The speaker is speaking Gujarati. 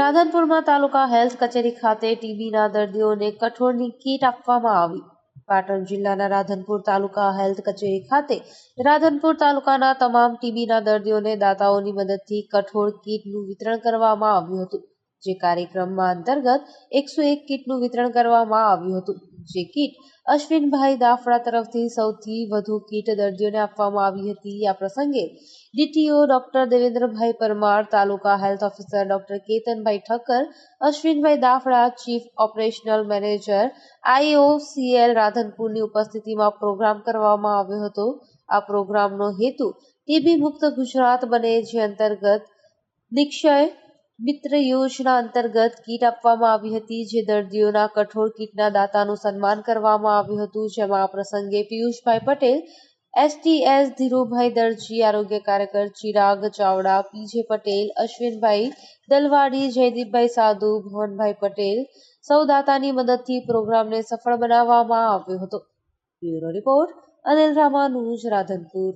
રાધનપુરમાં તાલુકા હેલ્થ કચેરી ખાતે ટીબીના દર્દીઓને કઠોળની કીટ આપવામાં આવી. પાટણ જિલ્લાના રાધનપુર તાલુકા હેલ્થ કચેરી ખાતે રાધનપુર તાલુકાના તમામ ટીબીના દર્દીઓને દાતાઓની મદદથી કઠોળ કીટનું વિતરણ કરવામાં આવ્યું હતું, જે કાર્યક્રમમાં અંતર્ગત એકસો એક કીટનું વિતરણ કરવામાં આવ્યું હતું. જે કીટ અશ્વિનભાઈ દાફડા તરફથી સૌથી વધુ કીટ દર્દીઓને આપવામાં આવી હતી. આ પ્રસંગે DTO doctor Devendrabhai Parmar, taluka health officer doctor Ketanbhai Thakkar, Ashwinbhai Dafda, chief operational manager, IOCL રાધનપુરની ઉપસ્થિતિમાં પ્રોગ્રામ કરવામાં આવ્યો હતો. આ પ્રોગ્રામનો હેતુ ટીબી મુક્ત ગુજરાત બને, જે અંતર્ગત નિક્ષય મિત્ર યોજના અંતર્ગત કીટ આપવામાં આવી હતી, જે દર્દીઓના કઠોળ કીટના દાતાનું સન્માન કરવામાં આવ્યું હતું. જેમાં આ પ્રસંગે પિયુષભાઈ પટેલ, એસટીએસ ધીરુભાઈ દરજી, આરોગ્ય કાર્યકર ચિરાગ ચાવડા, પીજે પટેલ, અશ્વિનભાઈ દલવાડી, જયદીપભાઈ સાધુ, ભવનભાઈ પટેલ સૌ દાતાની મદદથી પ્રોગ્રામને સફળ બનાવવામાં આવ્યો હતો. Bureau report Anil Ramanuj, Radhanpur.